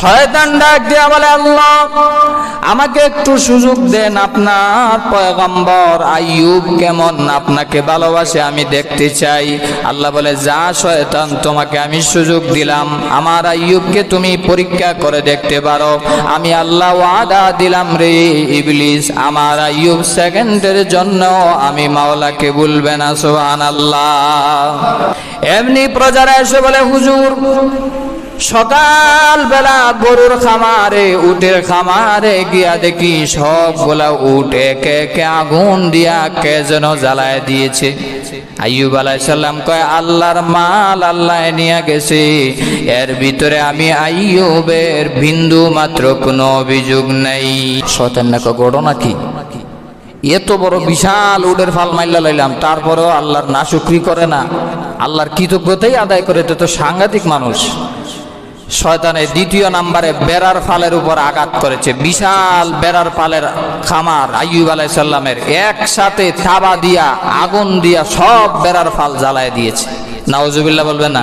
শয়তান ডাক দিয়া বলে, আল্লাহ, আমাকে একটু সুযোগ দেন আপনার পয়গম্বর আইয়ুব কেমন? আপনাকে ভালোবাসে, আমি দেখতে চাই। আল্লাহ বলে, যা শয়তান, তোমাকে আমি সুযোগ দিলাম। আমার আইয়ুবকে তুমি পরীক্ষা করে দেখতে পারো। আমি আল্লাহ ওয়াদা দিলাম রে ইবলিস। আমার আইয়ুব সেকেন্ডের জন্য আমি মাওলাকে বলবে না সোহান আল্লাহ এমনি প্রজারা এসে বলে, হুজুর সকাল বেলা গরুর খামারে, উটের খামারে গিয়া দেখি সবগুলা উট একে একে আগুন দিয়া কে যেন জ্বালায় দিয়েছে। আইয়ুব আলাইসাল্লাম কয়, আল্লাহর মাল আল্লাহ নিয়ে গেছে। এর ভিতরে আমি আইয়ুবের বিন্দু মাত্র কোনো অভিযোগ নাই। শতেন না ঘটনা কি এত বড় বিশাল উডের ফাল মাইল্লা লাইলাম, তারপরেও আল্লাহর নাশুকরি করে না। আল্লাহর কৃতজ্ঞতাই আদায় করে তো সাংঘাতিক মানুষ। শয়তানের দ্বিতীয় নাম্বারে বেড়ার ফালের উপর আঘাত করেছে। বিশাল বেড়ার ফালের খামার আইয়ুব আলাইসাল্লামের একসাথে থাবা দিয়া, আগুন দিয়া সব বেড়ার ফাল জ্বালায় দিয়েছে। নাওজুবিল্লাহ বলবে না।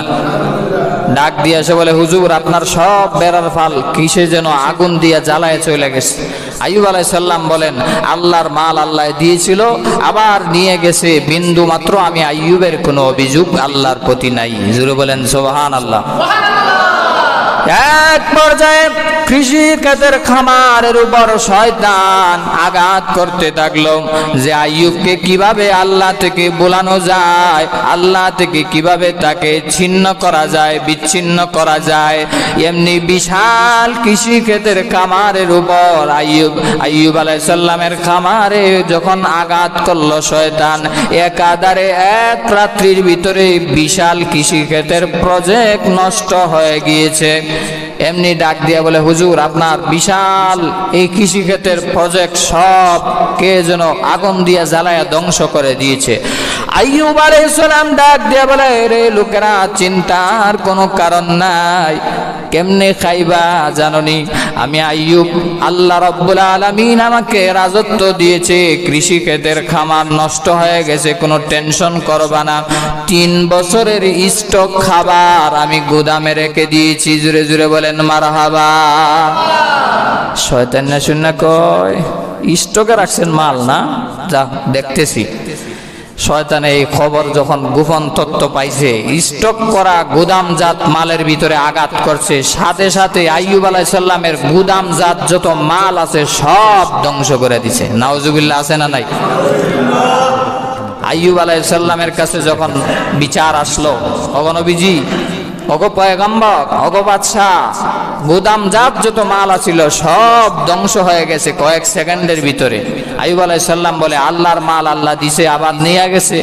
ডাক দিয়ে এসে বলে, হুজুর, আপনার সব বেড়ার ফাল কিসে যেন আগুন দিয়া জ্বালায় চলে গেছে? আইয়ুব আলাইসাল্লাম বলেন, আল্লাহর মাল আল্লাহ দিয়েছিল, আবার নিয়ে গেছে। বিন্দু মাত্র আমি আইয়ুবের কোনো অভিযোগ আল্লাহর প্রতি নাই। হুজুর বলেন সোহান আল্লাহ এক পর্যায়ে কৃষি ক্ষেতের খামারের উপর শয়তান আঘাত করতে থাকল যে আইয়ুবকে কীভাবে আল্লাহ থেকে বোলানো যায়, আল্লাহ থেকে কীভাবে তাকে ছিন্ন করা যায়, বিচ্ছিন্ন করা যায়, এমনি বিশাল কৃষি ক্ষেতের খামারের উপর আইয়ুব আইয়ুব আলাইসাল্লামের খামারে যখন আঘাত করল শয়তান একাধারে এক রাত্রির ভিতরে বিশাল কৃষি ক্ষেতের প্রজেক্ট নষ্ট হয়ে গিয়েছে। Yeah. এমনি ডাক দিয়া বলে, হুজুর, আপনার বিশাল এই কৃষিক্ষেতের প্রজেক্ট সব কে যেন আগুন দিয়া জ্বালায়া ধ্বংস করে দিয়েছে। আইয়ুব আলাইসালাম ডাক দিয়া বলে, রে লোকেরা, চিন্তার কোনো কারণ নাই। কেমনে খাইবা জাননি? আমি আইয়ুব, আল্লাহ রব্বুল আলামিন আমাকে রাজত্ব দিয়েছে। কৃষিক্ষেতের খামার নষ্ট হয়ে গেছে, কোনো টেনশন করবা না। তিন বছরের স্টক খাবার আমি গুদামে রেখে দিয়েছি। জুড়ে জুড়ে বলেন, মারহাবা। শয়তান না শুনে কয়, স্টকে রাখছেন মাল না? যা দেখতেছি। শয়তান এই খবর যখন গোপন তত্ত্ব পাইছে, স্টক করা গুদামজাত মালের ভিতরে আঘাত করছে। সাথে সাথে আইয়ুব আলাইসাল্লামের গুদামজাত যত মাল আছে সব ধ্বংস করে দিছে। নাওজুবিল্লাহ আছে না নাই? আইয়ুব আলাইসাল্লামের কাছে যখন বিচার আসলো অগনবীজি অগ পয়গম্বর অগ বাদশাহ, গুদাম জাত যত মাল আছিল, সব ধ্বংস হয়ে গেছে কয়েক সেকেন্ডের ভিতরে। আইয়ুব আলাইসাল্লাম বলে, আল্লাহর মাল আল্লাহ দিছে আবার নিয়ে গেছে।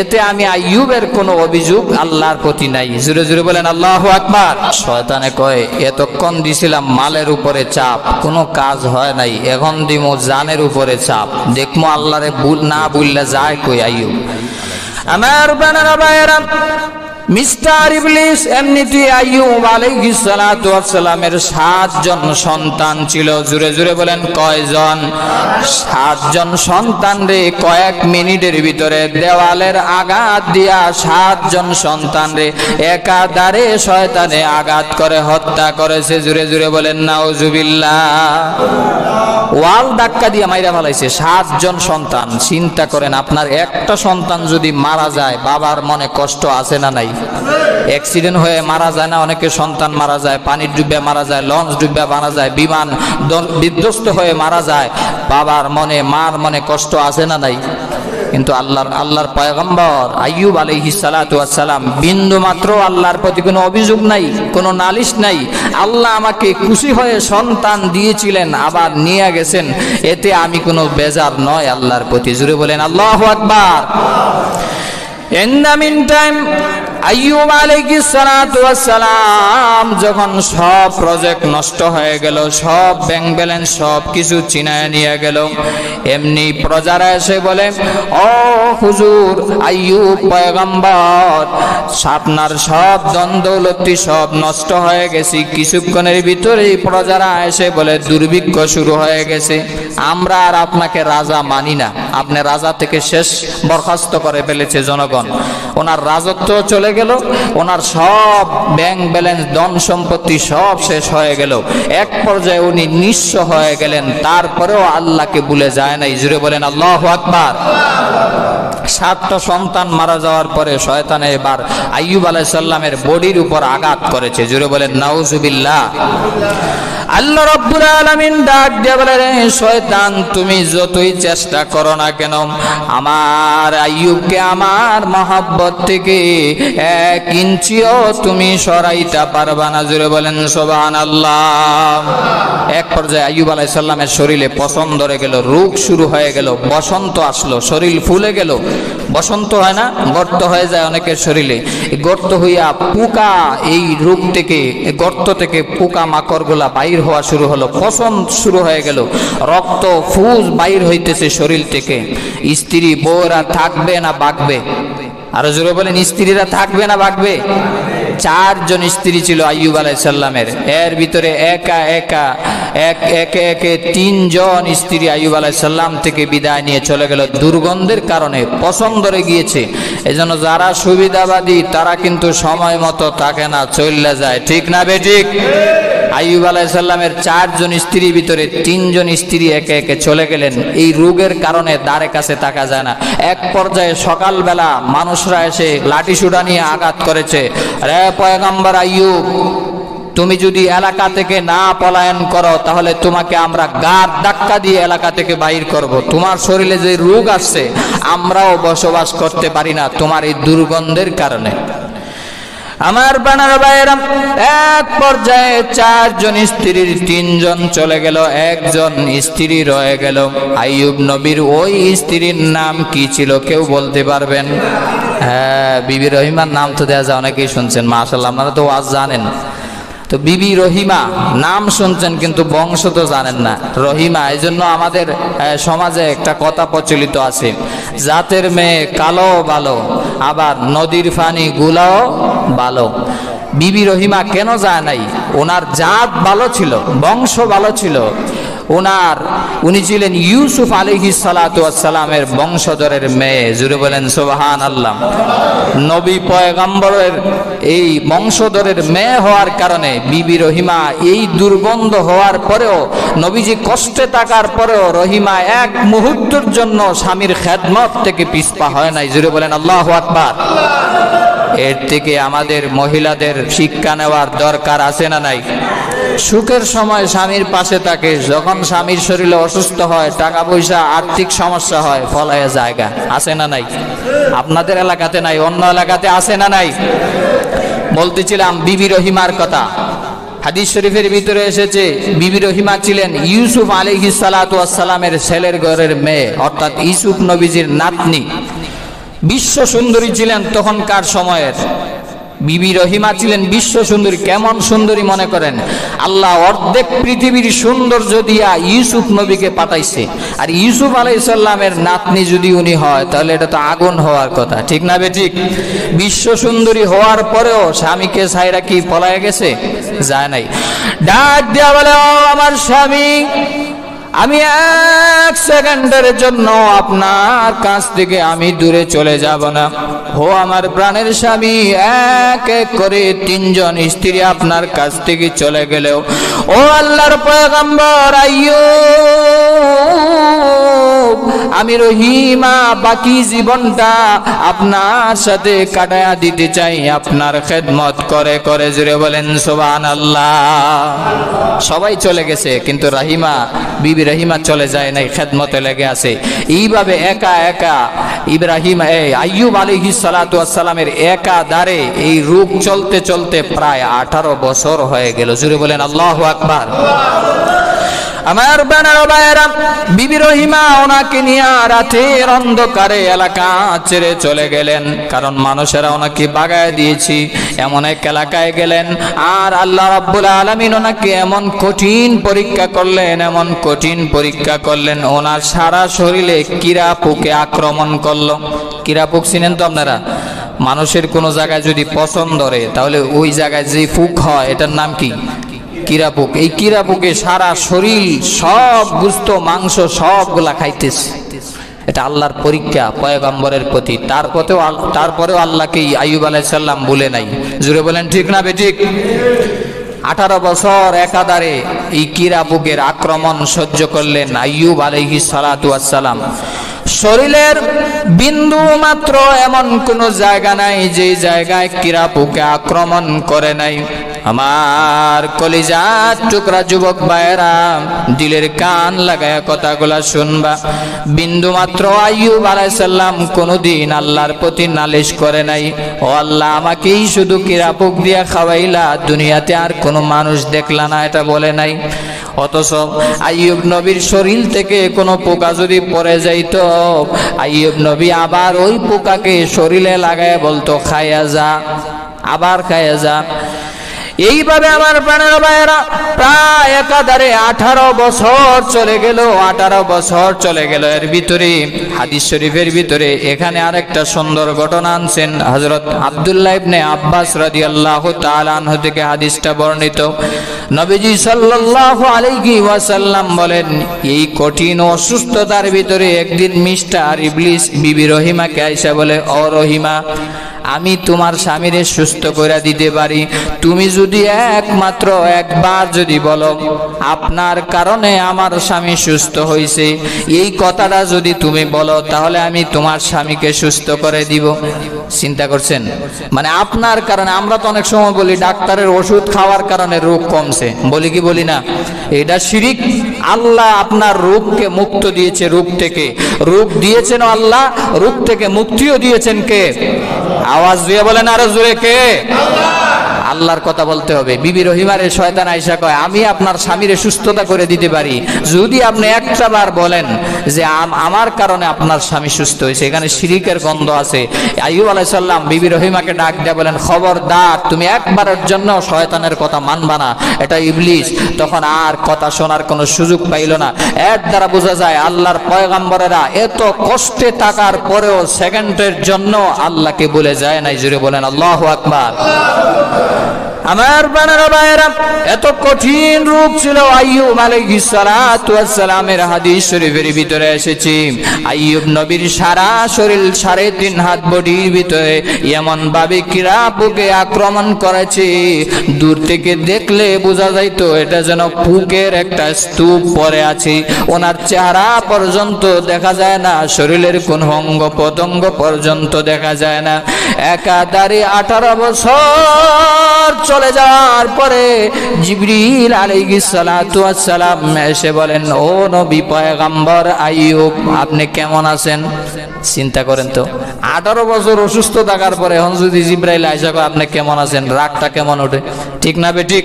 এতে আমি আইয়ুবের কোনো অভিযোগ আল্লাহর প্রতি নাই। জুড়ে জুড়ে বলেন, আল্লাহ আকবার। শয়তানে কয়, এতক্ষণ দিছিলাম মালের উপরে চাপ, কোনো কাজ হয় নাই। এখন দিমো জানের উপরে চাপ। দেখমো আল্লাহরে ভুল না বললে যায় কই আইয়ুব? আমার বানারা ভাইয়েরা মিস্টার ইবলিস এমনিটি আইয়ুব আলাইহিস সালাতু ওয়াসসালামের সাতজন সন্তান ছিল। জুড়ে জুড়ে বলেন, কয়জন? সাতজন সন্তান রে, কয়েক মিনিটের ভিতরে দেওয়ালের আঘাত দিয়া সাতজন সন্তান রে, একাধারে শয়তানে আঘাত করে, হত্যা করেছে। জুড়ে জুড়ে বলেন, নাউজুবিল্লাহ। ওয়াল ধাক্কা দিয়ে মাইরা ফেলাইছে, সাতজন সন্তান। চিন্তা করেন, আপনার একটা সন্তান যদি মারা যায়, বাবার মনে কষ্ট আছে না নাই? অ্যাক্সিডেন্ট হয়ে মারা যায় না, অনেকে সন্তান মারা যায়, পানির ডুবে মারা যায়, লঞ্চ ডুবে মারা যায়, বিমান বিধ্বস্ত হয়ে মারা যায়। বাবার মনে, মার মনে কষ্ট আছে না নাই? কিন্তু আল্লাহর আল্লাহর পয়গম্বর আইয়ুব আলহি সালাতাম বিন্দু মাত্র আল্লাহর প্রতি কোনো অভিযোগ নাই কোনো নালিশ নাই। আল্লাহ আমাকে খুশি হয়ে সন্তান দিয়েছিলেন আবার নিয়ে গেছেন। এতে আমি কোনো বেজার নয় আল্লাহর প্রতি। জুড়ে বলেন আল্লাহ আকবার। এন্ড দ্য মিন meantime, আইয়ুব সালাতু ওয়াসসালাম যখন সব প্রজেক্ট নষ্ট হয়ে গেল, সব ব্যাংক ব্যালেন্স সব কিছু চিনায় নিয়ে গেল, এমনি প্রজারা এসে বলে, ও হুজুর, আইয়ুব পয়গম্বর, আপনার সব দ্বন্দ্বলতি সব নষ্ট হয়ে গেছে। কিছুক্ষণের ভিতরেই প্রজারা এসে বলে, দুর্ভিক্ষ শুরু হয়ে গেছে। আমরা আর আপনাকে রাজা মানি না। আপনি রাজা থেকে শেষ বরখাস্ত করে ফেলেছে জনগণ। ওনার রাজত্ব চলে চলে গেল। ওনার সব ব্যাংক ব্যালেন্স ধন সম্পত্তি সব শেষ হয়ে গেল। এক পর্যায়ে উনি নিঃস্ব হয়ে গেলেন। তারপরেও আল্লাহকে ভুলে যায় না জুড়ে বলেন, আল্লাহ আকবার। সাতটা সন্তান মারা যাওয়ার পরে শয়তান এবার আইয়ুব আলাইসাল্লামের বডির উপর আঘাত করেছে। জুড়ে বলেন, নাউজুবিল্লাহ। আল্লাহ রব্বুল আলামিন ডাক দিয়ে বলে রে শয়তান, তুমি যতই চেষ্টা করো না কেন, আমার আইয়ুবকে আমার মহাব্বত থেকে এক ইঞ্চিও তুমি সরাইতে পারবা না। জুড়ে বলেন সোবান আল্লাহ এক পর্যায়ে আইয়ুব আলাইসাল্লামের শরীরে পছন্দ ধরে গেল, রোগ শুরু হয়ে গেল, বসন্ত আসলো, শরীর ফুলে গেল বসন্ত হয় না, গর্ত হয়ে যায় অনেকের শরীরে। গর্ত হইয়া পোকা, এই রোগ থেকে গর্ত থেকে পোকা মাকড়গুলা বাইর হওয়া শুরু হলো ফসন শুরু হয়ে গেল। রক্ত ফুজ বাইর হইতেছে শরীর থেকে। স্ত্রী বউরা থাকবে না বাঁকবে আরও জোরে বলেন, স্ত্রীরা থাকবে না বাগবে? চারজন স্ত্রী ছিল আইয়ুব আলাইসাল্লামের এর ভিতরে একা একা, এক, একে একে তিনজন স্ত্রী আইয়ুব আলাইসাল্লাম থেকে বিদায় নিয়ে চলে গেল। দুর্গন্ধের কারণে পছন্দ ধরে গিয়েছে। এজন্য যারা সুবিধাবাদী, তারা কিন্তু সময় মতো থাকে না চললে যায়। ঠিক না বে ঠিক আইয়ুব আলাইসাল্লামের চারজন স্ত্রীর ভিতরে তিনজন স্ত্রী একে একে চলে গেলেন। এই রোগের কারণে দ্বারে কাছে তাকা যায় না। এক পর্যায়ে সকালবেলা মানুষরা এসে লাঠি সুডা নিয়ে আঘাত করেছে। রে পয়গাম্বার আইয়ুব, তুমি যদি এলাকা থেকে না পলায়ন করো, তাহলে তোমাকে আমরা গার ধাক্কা দিয়ে এলাকা থেকে বাইর করব। তোমার শরীরে যে রোগ আসছে, আমরাও বসবাস করতে পারি না তোমার এই দুর্গন্ধের কারণে। আমার বানার বাইরাম এক পর্যায়ে চারজন স্ত্রীর তিনজন চলে গেল, একজন স্ত্রী রয়ে গেল। আইয়ুব নবীর ওই স্ত্রীর নাম কি ছিল কেউ বলতে পারবেন? হ্যাঁ বিবি রহিমার নাম তো দেওয়া যায়, অনেকেই শুনছেন মাশাল্লাহ আপনারা তো আজ জানেন। তো বিবি রহিমা নাম শুনছেন, কিন্তু বংশ তো জানেন না। রহিমা এই জন্য আমাদের সমাজে একটা কথা প্রচলিত আছে। জাতের মেয়ে কালো ভালো, আবার নদীর ফানি গুলাও ভালো। বিবি রহিমা কেন যায় নাই? ওনার জাত ভালো ছিল, বংশ ভালো ছিল। ওনার, উনি ছিলেন ইউসুফ আলিহি সালামের বংশধরের মেয়ে। জুড়ে বলেন সোবাহান আল্লাহ নবী পয়গাম্বরের এই বংশধরের মেয়ে হওয়ার কারণে বিবি রহিমা এই দুর্গন্ধ হওয়ার পরেও, নবীজি কষ্টে থাকার পরেও রহিমা এক মুহূর্তের জন্য স্বামীর খেদমত থেকে পিছপা হয় নাই। জুড়ে বলেন, আল্লাহ আকবার। এর থেকে আমাদের মহিলাদের শিক্ষা নেওয়ার দরকার আছে না নাই? সুখের সময় স্বামীর পাশে থাকে। যখন স্বামীর শরীরে অসুস্থ হয় টাকা পয়সা আর্থিক সমস্যা হয় ফলায় জায়গা। আছে না নাই? আপনাদের এলাকাতে নাই, অন্য এলাকাতে আছে না নাই? বলতেছিলাম, বিবি রহিমার কথা। হাদিস শরীফের ভিতরে এসেছে, বিবি রহিমা ছিলেন ইউসুফ আলিহি সালামের ছেলের ঘরের মেয়ে, অর্থাৎ ইউসুফ নবীজির নাতনি। বিশ্ব সুন্দরী ছিলেন তখনকার সময়ের। বিবি রহিমা ছিলেন বিশ্ব সুন্দরী, কেমন সুন্দরী মনে করেন? আল্লাহ অর্ধেক পৃথিবীর সৌন্দর্য দিয়া ইউসুফ নবীকে পাঠাইছে। আর ইউসুফ আলাইসাল্লামের নাতনি যদি উনি হয়, তাহলে এটা তো আগুন হওয়ার কথা। ঠিক না বে ঠিক? বিশ্ব সুন্দরী হওয়ার পরেও স্বামীকে সাইরা কি পলায় গেছে? যায় নাই। ডাক দেওয়া বলে আমার স্বামী আমি এক সেকেন্ডের জন্য আপনার কাছ থেকে আমি দূরে চলে যাব না। হো আমার প্রাণের স্বামী, এক এক করে তিনজন স্ত্রী আপনার কাছ থেকে চলে গেলেও। ও আল্লাহর পয়গম্বর, আইয়ো! আমি রহিমা বাকি জীবনটা আপনার সাথে কাটায়া দিতে চাই। আপনার খেদমত করে করে জুড়ে বলেন সোবান আল্লাহ সবাই চলে গেছে, কিন্তু রাহিমা, বিবি রহিমা চলে যায় নাই, খেদমতে লেগে আছে। এইভাবে একা একা ইব্রাহিম এই আইয়ুব আলিহি সালামের একা দাঁড়ে এই রূপ চলতে চলতে প্রায় আঠারো বছর হয়ে গেল। জুড়ে বলেন, আল্লাহ আকবার। আমার বানার বায়রা বিবি রহিমা ওনাকে নিয়ে রাতের অন্ধকারে এলাকা ছেড়ে চলে গেলেন। কারণ মানুষেরা ওনাকে বাগায় দিয়েছি, এমন এক এলাকায় গেলেন। আর আল্লাহ রাব্বুল আলামিন ওনাকে এমন কঠিন পরীক্ষা করলেন, এমন কঠিন পরীক্ষা করলেন। ওনার সারা শরীরে কিরা পোকে আক্রমণ করল। কিরা পোক চিনেন তো আপনারা? মানুষের কোনো জায়গায় যদি পছন্দ ধরে তাহলে ওই জায়গায় যে ফুক হয়, এটার নাম কি? কিরাপুক, এই কিরাপুকে সারা শরীর, সব গুস্ত, মাংস, সবগুলা খাইতেছে। এটা আল্লাহর পরীক্ষা, পয়গম্বরের প্রতি। তারপরেও তারপরেও আল্লাহকে আইয়ুব আলাইসাল্লাম বলে নাই। জুড়ে বলেন, ঠিক না বেঠিক আঠারো বছর একাধারে এই কিরাপুকের আক্রমণ সহ্য করলেন আইয়ুব আলাইহি সালাতু আসসালাম শরীরের বিন্দু মাত্র এমন কোন জায়গা নাই যে জায়গায় কিরাপুকে আক্রমণ করে নাই। আমার কলিজার টুকরা যুবক ভাইয়েরা, দিলের কান লাগায় কথাগুলা শুনবা। বিন্দু মাত্র আইয়ুব আলাইসাল্লাম কোনোদিন আল্লাহর প্রতি নালিশ করে নাই। ও আল্লাহ, আমাকেই শুধু কিরাপুক দিয়া খাওয়াইলা, দুনিয়াতে আর কোনো মানুষ দেখলা না, এটা বলে নাই। অথচ আইয়ুব নবীর শরীর থেকে কোনো পোকা যদি পড়ে যাইতো, আইয়ুব নবী আবার ওই পোকাকে শরীরে লাগায় বলতো খাইয়া যা, আবার খাইয়া যা। এইভাবে আমার প্রাণের ভাইয়েরা প্রায় একাধারে আঠারো বছর চলে গেল, আঠারো বছর চলে গেল এর ভিতরে, হাদিস শরীফের ভিতরে। এখানে আরেকটা সুন্দর ঘটনা আনছেন হজরত আবদুল্লাহ ইবনে আব্বাস রাদিয়াল্লাহু আল্লাহ আনহু থেকে হাদিসটা বর্ণিত। নবীজি সাল্লাল্লাহু আলাইহি ওয়াসাল্লাম বলেন, এই কঠিন অসুস্থতার ভিতরে একদিন মিস্টার ইবলিস বিবি রহিমাকে আইসা বলে ও রহিমা আমি তোমার স্বামীরে সুস্থ করে দিতে পারি। তুমি যদি একমাত্র একবার যদি বলো, আপনার কারণে আমার স্বামী সুস্থ হয়েছে এই কথাটা যদি তুমি বলো, তাহলে আমি তোমার স্বামীকে সুস্থ করে দিব। চিন্তা করছেন? মানে আপনার কারণে, আমরা তো অনেক সময় বলি, ডাক্তারের ওষুধ খাওয়ার কারণে রোগ কমছে। বলি কি বলি না? এটা শিরিক। আল্লাহ আপনার রোগকে মুক্ত দিয়েছে রোগ থেকে। রোগ দিয়েছেন আল্লাহ, রোগ থেকে মুক্তিও দিয়েছেন কে? আওয়াজ দিয়ে বলেন আরও জোরে কে? আল্লাহর কথা বলতে হবে। বিবি রহিমারে শয়তান আইসা কয়, আমি আপনার স্বামীরে সুস্থতা করে দিতে পারি। যদি আপনি একটা বার বলেন যে, আম- আমার কারণে আপনার স্বামী সুস্থ হয়েছে, এখানে শিরিকের গন্ধ আছে। আইয়ুব আলাইসাল্লাম বিবি রহিমাকে ডাক দিয়ে বলেন, খবরদার, তুমি একবারের জন্য শয়তানের কথা মানবা না। এটা ইবলিস। তখন আর কথা শোনার কোনো সুযোগ পাইল না। এর দ্বারা বোঝা যায়, আল্লাহর পয়গাম্বরেরা এত কষ্টে থাকার পরেও সেকেন্ডের জন্য আল্লাহকে বলে যায় নাই। জুড়ে বলেন, আল্লাহ আকবার। Amém. আমার বানারা ভাইয়েরা এত কঠিন রূপ ছিল আইয়ুব আলাইহিস সালাতু ওয়াস সালামের হাদিস শরীফের ভিতরে এসেছে। আইয়ুব নবীর সারা শরীর সাড়ে তিন হাত বডির ভিতরে এমন ভাবে কিরা বুকে আক্রমণ করেছে, দূর থেকে দেখলে বোঝা যাইতো এটা যেন পুকের একটা স্তূপ পরে আছে। ওনার চেহারা পর্যন্ত দেখা যায় না, শরীরের কোন অঙ্গ পতঙ্গ পর্যন্ত দেখা যায় না। একাধারে আঠারো বছর চলে যাওয়ার পরে জিবরিল আলাইহিস সালাতু ওয়াস সালাম এসে বলেন, ও নবী পয়গাম্বর, আইয়ুব, আপনি কেমন আছেন? চিন্তা করেন তো, আঠারো বছর অসুস্থ থাকার পরে এখন যদি জিব্রাইল আইসা আপনি কেমন আছেন? রাগটা কেমন ওঠে? ঠিক না বে, ঠিক।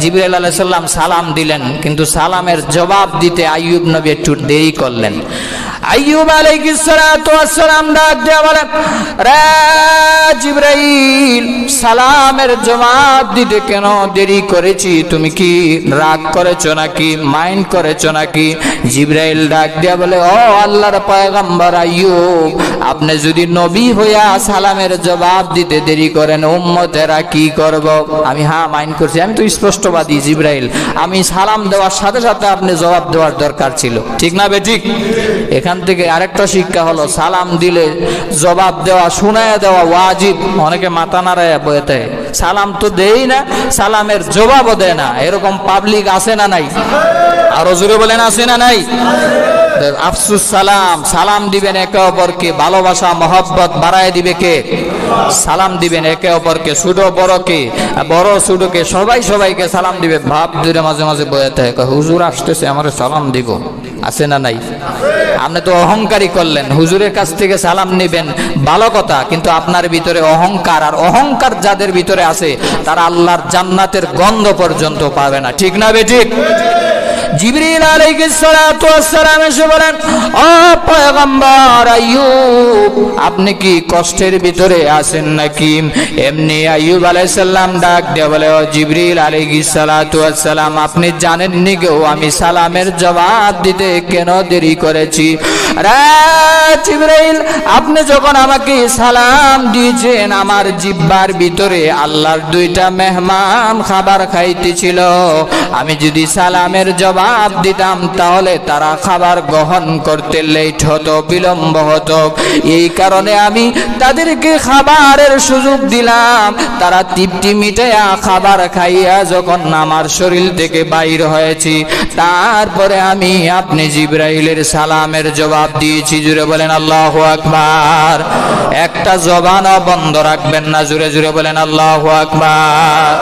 জিবরাইল আলাইহিস সালাম সালাম দিলেন, কিন্তু সালামের জবাব দিতে আইয়ুব নবী একটু দেরি করলেন। আইয়ুব আলাইহিস সালাতু ডাক দেয়া বলেন, রে জিবরাইল, সালামের জবাব দিতে কেন দেরি করেছি? তুমি কি রাগ করেছ নাকি? মাইন্ড করেছ নাকি? জিবরাইল ডাক দিয়া বলে, ও আল্লাহর পয়গম্বর আইয়ুব, আপনি যদি নবী হইয়া সালামের জবাব দিতে দেরি করেন, উম্মতেরা কি করব? আমি হ্যাঁ মাইন্ড করছি। আমি তো স্পষ্টবাদী, জিবরাইল। আমি সালাম দেওয়ার সাথে সাথে আপনি জবাব দেওয়ার দরকার ছিল। ঠিক না বে ঠিক? এখান থেকে আরেকটা শিক্ষা হলো, সালাম দিলে, জবাব দেওয়া, শুনায় দেওয়া ওয়াজিব। অনেকে মাথা নাড়ায় বয়েতে সালাম তো দেই না, সালামের জবাবও দেয় না। এরকম পাবলিক আছে না নাই? আরও জোরে বলেন, আছে না নাই? আফসুস সালাম সালাম দিবেন একে অপরকে। ভালোবাসা, মহব্বত বাড়ায় দিবে কে? সালাম দিবেন একে অপরকে, ছোট বড়কে বড় ছোটকে সবাই সবাইকে সালাম দিবে ভাব দূরে মাঝে মাঝে বয়াতে হয় হুজুর আসতেছে, আমার সালাম দিব। আছে না নাই? আপনি তো অহংকারী করলেন। হুজুরের কাছ থেকে সালাম নেবেন। ভালো কথা, কিন্তু আপনার ভিতরে অহংকার আর অহংকার যাদের ভিতরে আছে, তারা আল্লাহর জান্নাতের গন্ধ পর্যন্ত পাবে না। ঠিক না বে ঠিক? জিবরিল আলাইহিস সালাতু ওয়াস সালাম এসে বলেন ও পয়গম্বর আইয়ুব, আপনি কি কষ্টের ভিতরে আছেন নাকি? এমনি আইয়ুব আলাইসাল্লাম ডাক দিয়ে বলে, ও জিবরিল সালাম, আপনি জানেননি গো, আমি সালামের জবাব দিতে কেন দেরি করেছি? জিব্রাইল, আপনি যখন আমাকে সালাম দিয়েছেন, আমার জিব্বার ভিতরে আল্লাহর দুইটা মেহমান খাবার খাইতেছিল। আমি যদি সালামের জবাব দিতাম, তাহলে তারা খাবার গ্রহণ করতে লেট হতো, বিলম্ব হতো। এই কারণে আমি তাদেরকে খাবারের সুযোগ দিলাম। তারা তৃপ্তি মিটাইয়া খাবার খাইয়া যখন আমার শরীর থেকে বাইর হয়েছি, তারপরে আমি আপনি জিব্রাইলের সালামের জবাব দিয়েছি, জুড়ে বলেন আল্লাহ আকবার। একটা জবানও বন্ধ রাখবেন না, জুড়ে জুড়ে বলেন আল্লাহ আকবার।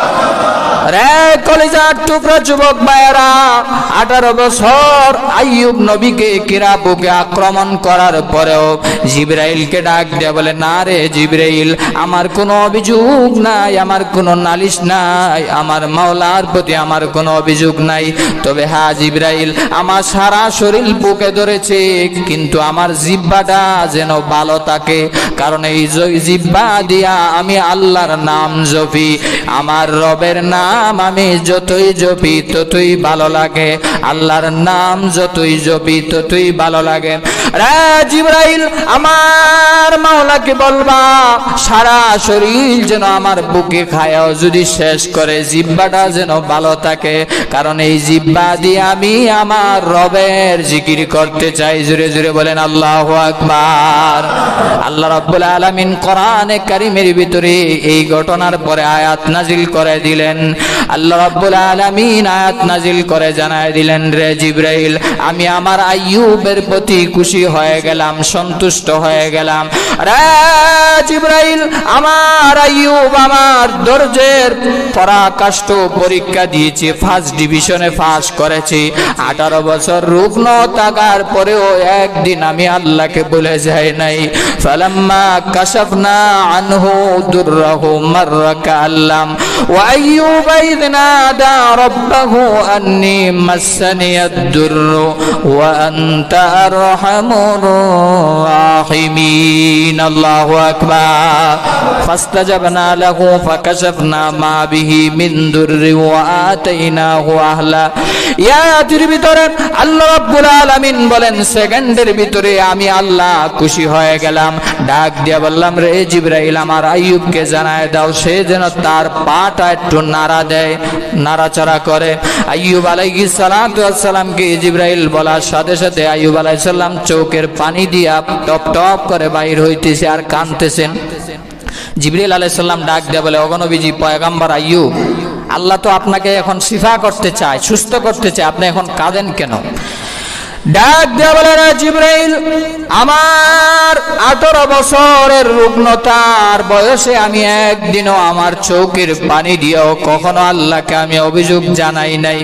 রে কলিজার টুকরা যুবক ভাইয়েরা নবীকে কিরা বুকে আক্রমণ বলে আমার কোনো অভিযোগ নাই কোনো নালিশ নাই মাওলার প্রতি আমার কোনো অভিযোগ নাই। তবে হ্যাঁ জিব্রাইল, আমার সারা শরীর বুকে ধরেছে, কিন্তু আমার জিব্বাটা যেন ভালো থাকে, কারণ এই জিব্বা দিয়া আমি আল্লাহর নাম জপি, আমার রবের নাম আমি যতই জপি, ততই ভালো লাগে। আল্লাহর নাম যতই জপি, ততই ভালো লাগে। জিব্রাইল, আমার মাওলাকে বলবা, সারা শরীর যেন আমার বুকে খায়াও, যদি শেষ করে জিব্বাটা যেন ভালো থাকে। কারণ এই জিব্বা দিয়ে আমি আমার রবের জিকির করতে চাই। জুড়ে জুড়ে বলেন, আল্লাহ আকবার। আল্লাহ রাব্বুল আলামিন কোরআনে কারিমের ভিতরে এই ঘটনার পরে আয়াত নাজিল করে দিলেন। আল্লাহ রাব্বুল আলামিন আয়াত নাজিল করে জানায় দিলেন, রে জিব্রাইল, আমি আমার আইয়ুবের প্রতি খুশি হয়ে গেলাম, সন্তুষ্ট হয়ে গেলাম। রে জিব্রাইল, আমার আইয়ুব আমার ধৈর্যের পরাকাষ্ঠ পরীক্ষা দিয়েছি ফার্স্ট ডিভিশনে পাস করেছি। আঠারো বছর রুগ্ন থাকার পরেও একদিন আমি আল্লাহকে বলে যাই নাই। ফালাম্মা কাশাফনা আনহু দুররাহু মাররা কাল্লাম আইয়ুব ইয নাদা রাব্বাহু আন্নি মাসসানি আদ-দুররু ওয়া আনতা আরহামুর রাহিমিন আল্লাহু আকবার ফাস্তাজাবনা লাহু ফাকাশাফনা মা বিহি মিন দুররি ওয়া ইয়াতির ভিতরে আল্লাহ রাব্বুল আলামিন বলেন সেকেন্ডের ভিতরে আমি আল্লাহ খুশি হয়ে গেলাম। ডাক দিয়া বললাম, রে জিব্রাইল, আমার আইয়ুবকে জানায় দাও, সে যেন তার পাটা একটু নাড়া দেয়, নাড়াচাড়া করে। আইয়ুব ওয়াস সালামকে জিব্রাইল বলার সাথে সাথে আইয়ুব আলাইহিস সালাম চোখের পানি দিয়া টপ টপ করে বাইর হইতেছে আর কাঁদতেছেন। জিবরিল আলাইসাল্লাম ডাক দেয়া বলে অগনবীজি পয়গাম্বার আইয়ুব, আল্লাহ তো আপনাকে এখন শিফা করতে চায়, সুস্থ করতে চায়, আপনি এখন কাঁদেন কেন? ডাক দেয়া বলে রে জিব্রাইল, আমার আঠারো বছরের রুগ্নতার বয়সে আমি একদিনও আমার চৌকির পানি দিয়েও কখনো আল্লাহকে আমি অভিযোগ জানাই নাই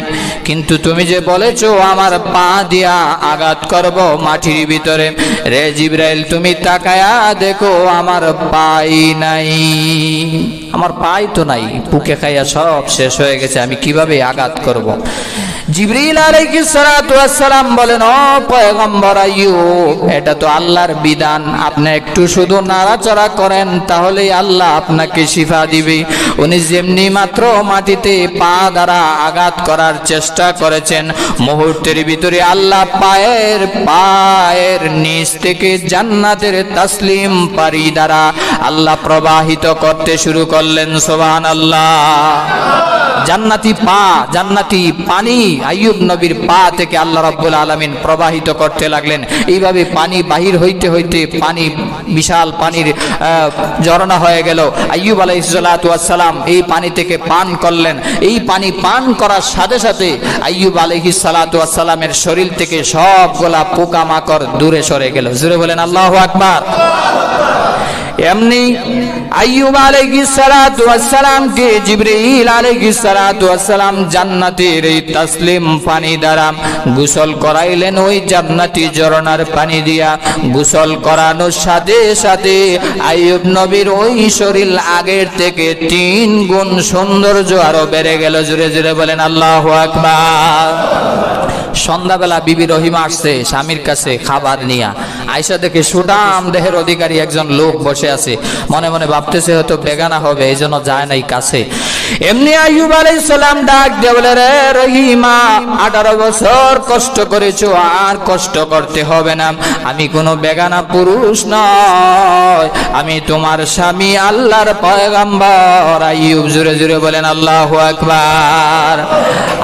কিন্তু তুমি যে বলেছ, আমার পা দিয়া আঘাত করব মাটির ভিতরে, রে জিব্রাইল, তুমি তাকায়া দেখো আমার পাই নাই আমার পাই তো নাই পুকে খাইয়া সব শেষ হয়ে গেছে, আমি কীভাবে আঘাত করব। জিবরিল সালাম বলেন, ও পয়গম্বর আইয়ুব, এটা তো আল্লাহর বিধান। আপনি একটু শুধু নাড়াচড়া করেন, তাহলেই আল্লাহ আপনাকে শিফা দিবে। উনি যেমনি মাত্র মাটিতে পা দ্বারা আঘাত করার চেষ্টা করেছেন, মুহূর্তের ভিতরে আল্লাহ পায়ের পায়ের নিচ থেকে জান্নাতের তাসলিম পারি দ্বারা আল্লাহ প্রবাহিত করতে শুরু করলেন সোবান আল্লাহ জান্নাতি পা, জান্নাতি পানি আইয়ুব নবীর পা থেকে আল্লাহ রাব্বুল আলামিন প্রবাহিত করতে লাগলেন। এইভাবে পানি বাহির হইতে হইতে পানি, বিশাল পানির ঝরনা হয়ে গেল। আইয়ুব আলাইহিসসালাম এই পানি থেকে পান করলেন। এই পানি পান করার সাথে সাথে আইয়ুব আলাইহিসসালামের শরীর থেকে সবগুলা পোকামাকড় দূরে সরে গেল। জুড়ে বলেন, আল্লাহু আকবার। এমনি আইয়ুব আলাইহিস সালাতু ওয়াস সালাম কে জিবরিল আলাইহিস সালাতু ওয়াস সালাম জান্নাতের এই তাসলিম পানি দ্বারা গোসল করাইলেন ওই জান্নাতি ঝরনার পানি দিয়া। গোসল করানোর সাথে সাথে আইয়ুব নবীর ওই শরীর আগের থেকে তিন গুণ সৌন্দর্য আরও বেড়ে গেল। জুড়ে জুড়ে বলেন, আল্লাহু আকবার। সন্ধ্যাবেলা বিবি রহিমা আসছে স্বামীর কাছে খাবার নিয়া। আয়সা দেখে সুদাম দেহের অধিকারী একজন লোক বসে আছে। মনে মনে ভাবতেছে হয়তো বেগানা হবে, এই জন্য যায় নাই কাছে। এমনি আইয়ুব আলাইহিস সালাম ডাক দিয়ে বলে, রে রহিমা, আঠারো বছর কষ্ট করেছ, আর কষ্ট করতে হবে না। আমি কোনো বেগানা পুরুষ নয়। আমি তোমার স্বামী, আল্লাহর পয়গাম্বর। আইব জুড়ে জুড়ে বলেন, আল্লাহ আকবার।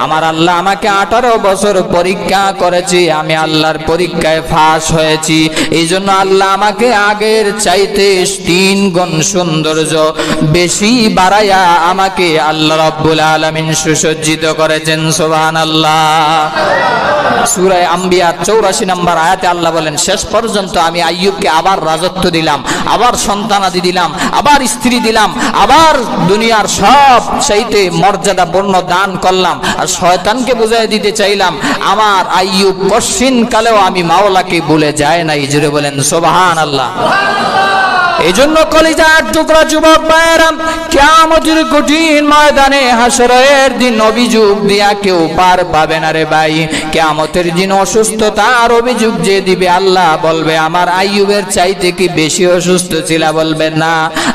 আমার আল্লাহ আমাকে আঠারো বছর পরীক্ষা করেছি, আমি আল্লাহর পরীক্ষায় ফাঁস হয়েছি। এই জন্য আল্লাহ আমাকে আগের চাইতে তিন গুণ সৌন্দর্য বেশি বাড়াইয়া আমাকে আল্লাহ রব্বুল আলামিন সুসজ্জিত করেছেন সুবহান আল্লাহ সুরায় আম্বিয়া চৌরাশি নম্বর আয়াতে আল্লাহ বলেন, শেষ পর্যন্ত আমি আইয়ুবকে আবার রাজত্ব দিলাম, আবার সন্তানাদি দিলাম, আবার স্ত্রী দিলাম, আবার দুনিয়ার সব চাইতে মর্যাদা বর্ণ দান করলাম, আর শয়তানকে বুঝাই দিতে চাইলাম আমার আইয়ুব কশিন কালেও আমি মাওলাকে বলে যায় নাই। জুড়ে বলেন সোবাহান আল্লাহ এই জন্য কলিজার টুকরা যুবক ভাইয়েরাম কেমতের কঠিন ময়দানে হাসরের দিন অভিযোগ দিয়া কেউ পার পাবে না রে ভাই। কেমতের দিন অসুস্থতার অভিযোগ যে দিবে আল্লাহ বলবে, আমার আইয়ুবের চাইতে কি বেশি অসুস্থ ছিল? বলবেন না,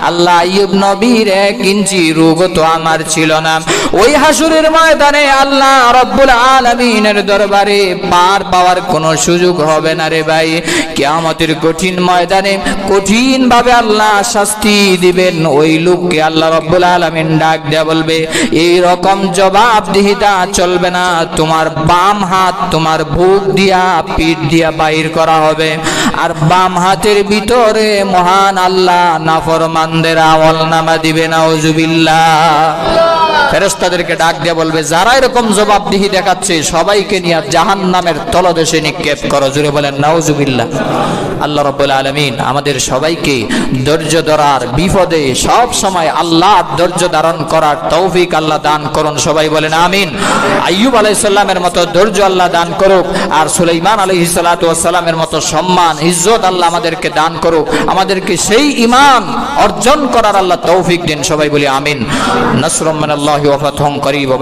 আল্লাহ আইয়ুব নবীর এক ইঞ্চি রোগ তো আমার ছিল না। ওই হাসুরের ময়দানে আল্লাহ রব্বুল আলমিনের দরবারে পার পাওয়ার কোনো সুযোগ হবে না রে ভাই। কেয়ামতের কঠিন ময়দানে কঠিন ভাবে আল্লাহ শাস্তি দিবেন। ওই লোককে আল্লাহ রব্বুল আলমিন ডাক দেয়া বলবে এই রকম জবাবদিহিতা চলবে না। তোমার বাম হাত তোমার বুক দিয়া, পিঠ দিয়া বাইর করা হবে। আর বাম হাতের ভিতরে মহান আল্লাহ নাফরমানদের আমল নামা দিবে না ফেরেস্তাদেরকে ডাক দিয়ে বলবে, যারা এরকম জবাবদিহি দেখাচ্ছে, সবাইকে নিয়ে জাহান নামের তলদেশে নিক্ষেপ করো। জুড়ে বলেন, নাউজুবিল্লাহ। আল্লাহ রব্বুল আলমিন আমাদের সবাইকে ধৈর্য ধরার বিপদে সব সময় আল্লাহ ধৈর্য ধারণ করার তৌফিক আল্লাহ দান করুন। সবাই বলেন, আমিন। আইয়ুব আলাইসাল্লামের মতো ধৈর্য আল্লাহ দান করুক, আর সুলাইমান আলহি সালাতামের মতো সম্মান, ইজ্জত আল্লাহ আমাদেরকে দান করুক। আমাদেরকে সেই ইমান অর্জন করার আল্লাহ তৌফিক দিন। সবাই বলি, আমিন। নসরম আল্লাহ اللہ و فتح قریب و